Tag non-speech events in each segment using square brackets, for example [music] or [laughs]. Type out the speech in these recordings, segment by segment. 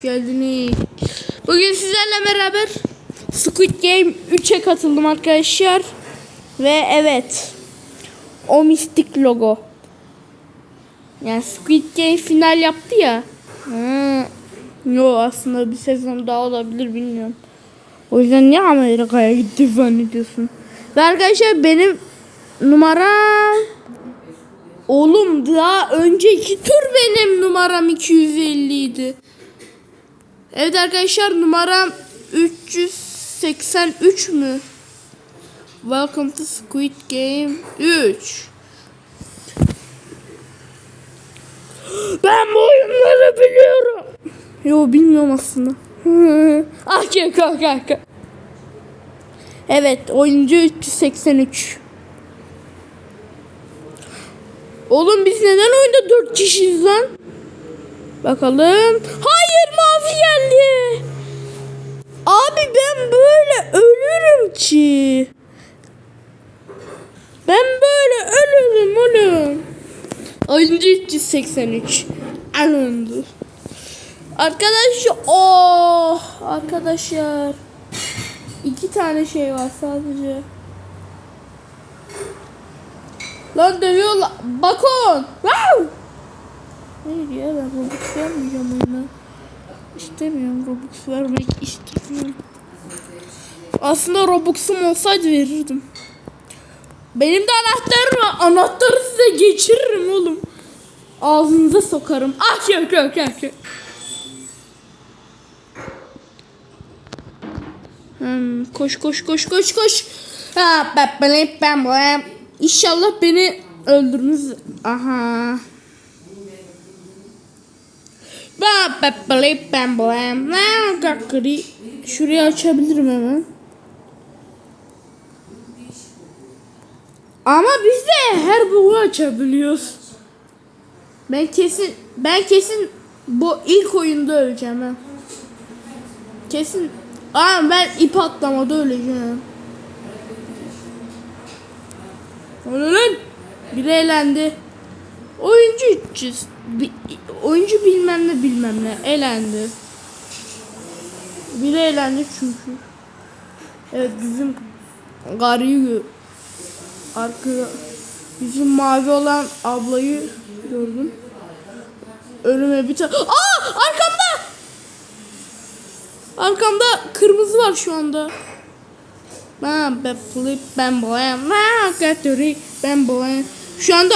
geldiniz. Bugün sizlerle beraber Squid Game 3'e katıldım arkadaşlar. Ve evet. O mistik logo. Yani Squid Game final yaptı ya. Hmm. Yo aslında bir sezon daha olabilir bilmiyorum. O yüzden niye Amerika'ya gitti zannediyorsun? Ve arkadaşlar benim numaram Oğlum daha önceki tur benim numaram 250 idi. Evet arkadaşlar numaram 383 mü? Welcome to Squid Game 3. Ben bu oyunları biliyorum. Yo bilmiyorum aslında. [laughs] ah gel kalk kalk. Evet oyuncu 383. Oğlum biz neden oyunda 4 kişiyiz lan? Bakalım. Hayır. Abi ben böyle ölürüm ki. Ben böyle ölürüm oğlum. Oyuncu 383. Alındı. Arkadaşlar oh arkadaşlar iki tane şey var sadece. Lan dövüyorlar. Bakon. Wow. Hayır ya ben Robux vermeyeceğim oyuna. İstemiyorum Robux vermek istemiyorum. Aslında Robux'um olsaydı verirdim. Benim de anahtarım var. Anahtarı size geçiririm oğlum. Ağzınıza sokarım. Ah yok yok yok. yok. Hmm, koş koş koş koş koş. Ha, ben ben ben. İnşallah beni öldürünüz. Aha. Ben ben ben ben ben. Ben kakri. Şurayı açabilirim hemen. Ama biz de her boğu açabiliyoruz. Ben kesin ben kesin bu ilk oyunda öleceğim ha. Kesin. Aa ben ip atlamada öleceğim. Lan? Biri elendi. Oyuncu 300. Bi- oyuncu bilmem ne bilmem ne. Elendi. Biri elendi çünkü. Evet bizim garıyı arkada bizim mavi olan ablayı gördüm. Önüme bir tane. Aa arkamda. Arkamda kırmızı var şu anda. Ben ben ben boyam. Ben ben boyam. Şu anda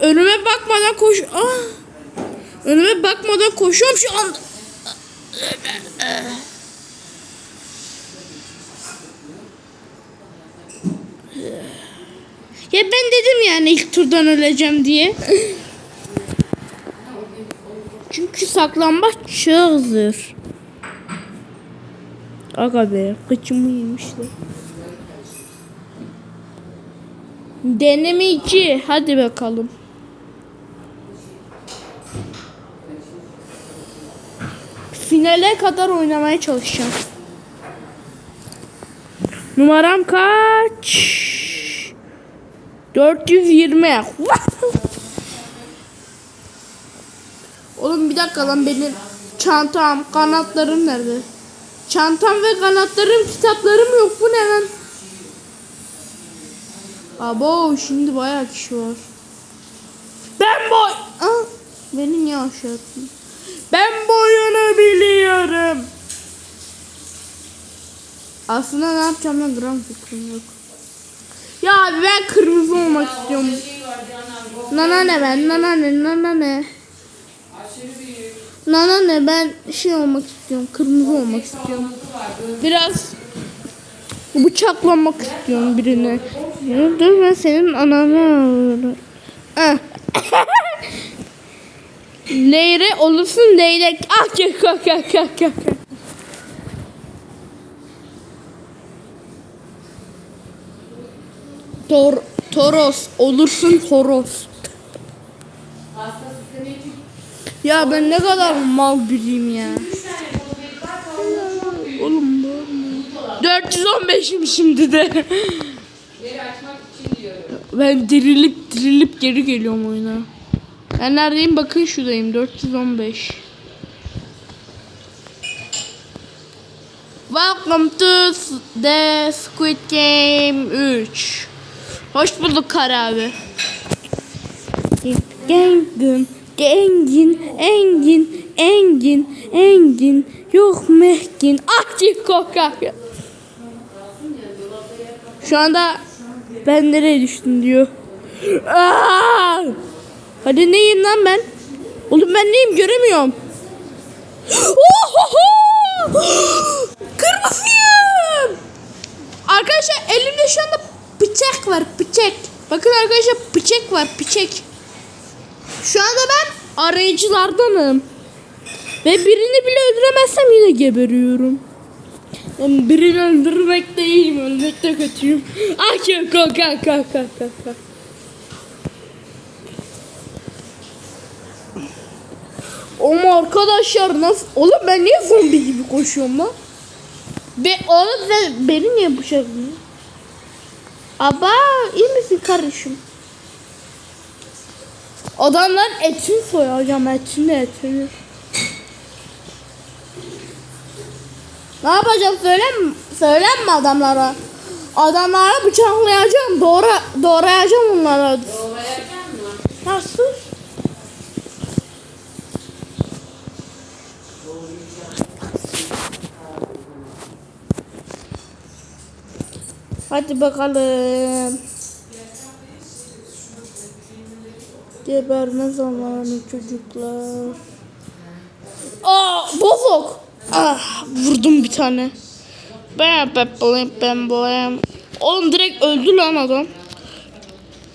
önüme bakmadan koş. Ah! Önüme bakmadan koşuyorum şu anda. Ya ben dedim yani ilk turdan öleceğim diye. Çünkü saklambaç çok zor. Aga be kıçımı yemişler. Deneme 2. Hadi bakalım. Finale kadar oynamaya çalışacağım. Numaram kaç? 420. [laughs] Oğlum bir dakika lan benim çantam, kanatlarım nerede? Çantam ve kanatlarım, kitaplarım yok. Bu ne lan? Abo şimdi bayağı kişi var. Ben boy... Aa, beni niye aşağı attın? Ben boyunu biliyorum. Aslında ne yapacağım lan gram fikrim yok. Ya abi ben kırmızı olmak istiyorum. Nana ne ben? Nana ne? Nana ne? Nana ne? Ben şey olmak istiyorum. Kırmızı olmak istiyorum. Biraz bıçaklamak istiyorum birine. Dur ben senin ananı alırım. Ah. [laughs] Leyre olursun leylek. Ah kalk kalk kalk kalk. Tor Toros olursun horoz. Ya ben ne kadar mal biriyim ya. Oğlum bu 415'im şimdi de. Ben dirilip dirilip geri geliyorum oyuna. Ben neredeyim? Bakın şuradayım. 415. Welcome to the Squid Game 3. Hoş bulduk Kara abi. Gengin, gengin, engin, engin, engin, yok mehkin, aktif kokak. Şu anda ben nereye düştüm diyor. Aa! Hadi neyim lan ben? Oğlum ben neyim göremiyorum. Ohoho! Kırmızıyım. Arkadaşlar elimde şu anda bıçak var bıçak. Bakın arkadaşlar bıçak var bıçak. Şu anda ben arayıcılardanım. Ve birini bile öldüremezsem yine geberiyorum. Ben birini öldürmek iyiyim, ölmekte kötüyüm. Ah kalk kalk kalk kalk kalk kalk, kalk. Ama arkadaşlar nasıl? Oğlum ben niye zombi gibi koşuyorum lan? Be oğlum sen beni niye bıçaklıyorsun? Aba iyi misin kardeşim? Adamlar etini soyacağım etini etini. Ne yapacağım söylem söylenme adamlara. Adamlara bıçaklayacağım, doğra doğrayacağım onlara. Nasıl? Hadi bakalım. Geberme zamanı çocuklar. Aa bozuk. Ah vurdum bir tane. Ben ben ben ben ben. Oğlum direkt öldü lan adam.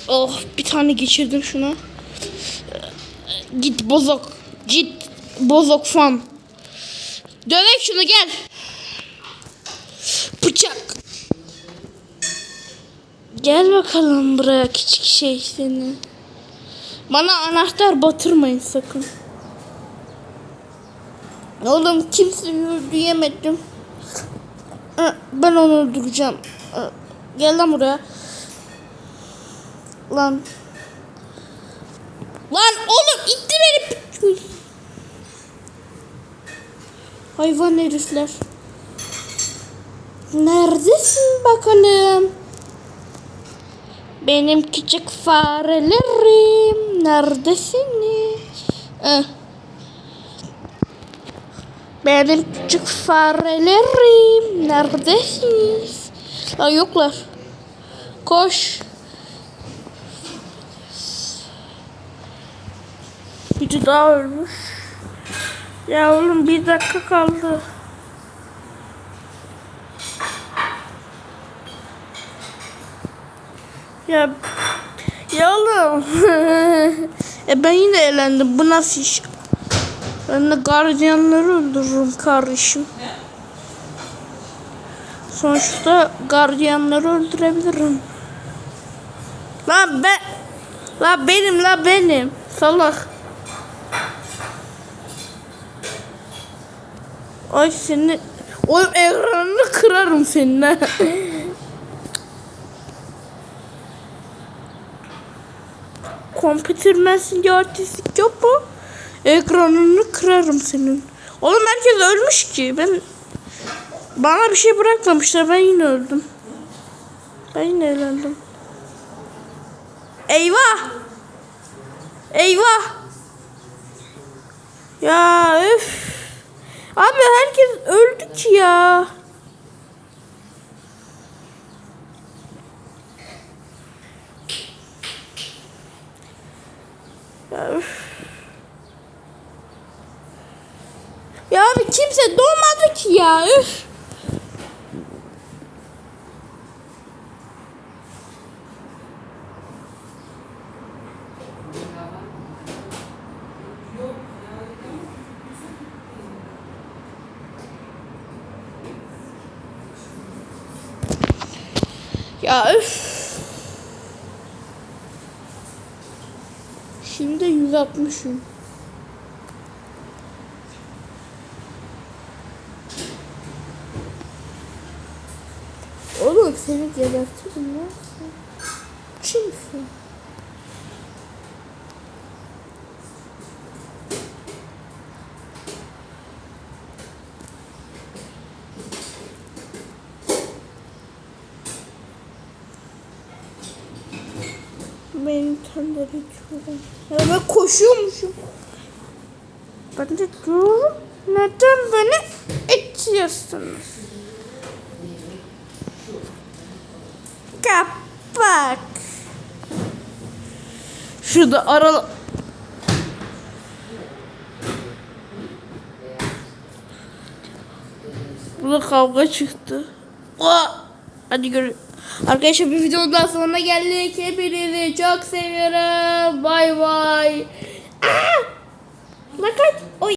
Oh bir tane geçirdim şuna. Git bozok. Git bozok fan. Dövek şunu gel. Bıçak. Gel bakalım buraya küçük şey seni. Bana anahtar batırmayın sakın. Oğlum kimse öldüremedim. Hı, Ben onu öldüreceğim. Hı, Gel lan buraya. Lan. Lan oğlum itti beni. Hayvan herifler. Neredesin bakalım? Benim küçük farelerim neredesiniz? Eh. Benim küçük farelerim neredesiniz? Ha yoklar. Koş. Biri daha ölmüş. Ya oğlum bir dakika kaldı. Ya ya oğlum. [laughs] e ben yine eğlendim. Bu nasıl iş? Ben de gardiyanları öldürürüm kardeşim. Sonuçta gardiyanları öldürebilirim. Lan ben La benim la benim. Salak. Ay seni Oğlum ekranını kırarım senin [laughs] Computer Messenger artistik yok mu? Ekranını kırarım senin. Oğlum herkes ölmüş ki. Ben bana bir şey bırakmamışlar. Ben yine öldüm. Ben yine eğlendim. Eyvah! Eyvah! Ya öf. Abi herkes öldü ki. Ya öf. Ya abi kimse doğmadı ki ya. Üf. Ya üf. Şimdi 160'ım. seni gebertirim ya. Kimsin? Benim tenderi çorum. Ya ben koşuyormuşum. Ben de diyorum. Neden beni itiyorsunuz? Kapak. Şurada aralı... Burada kavga çıktı. Aa! Hadi görün. Arkadaşlar bir videonun daha sonuna geldik. Hepinizi çok seviyorum. Bay bay. Aa! Kaç. Oy.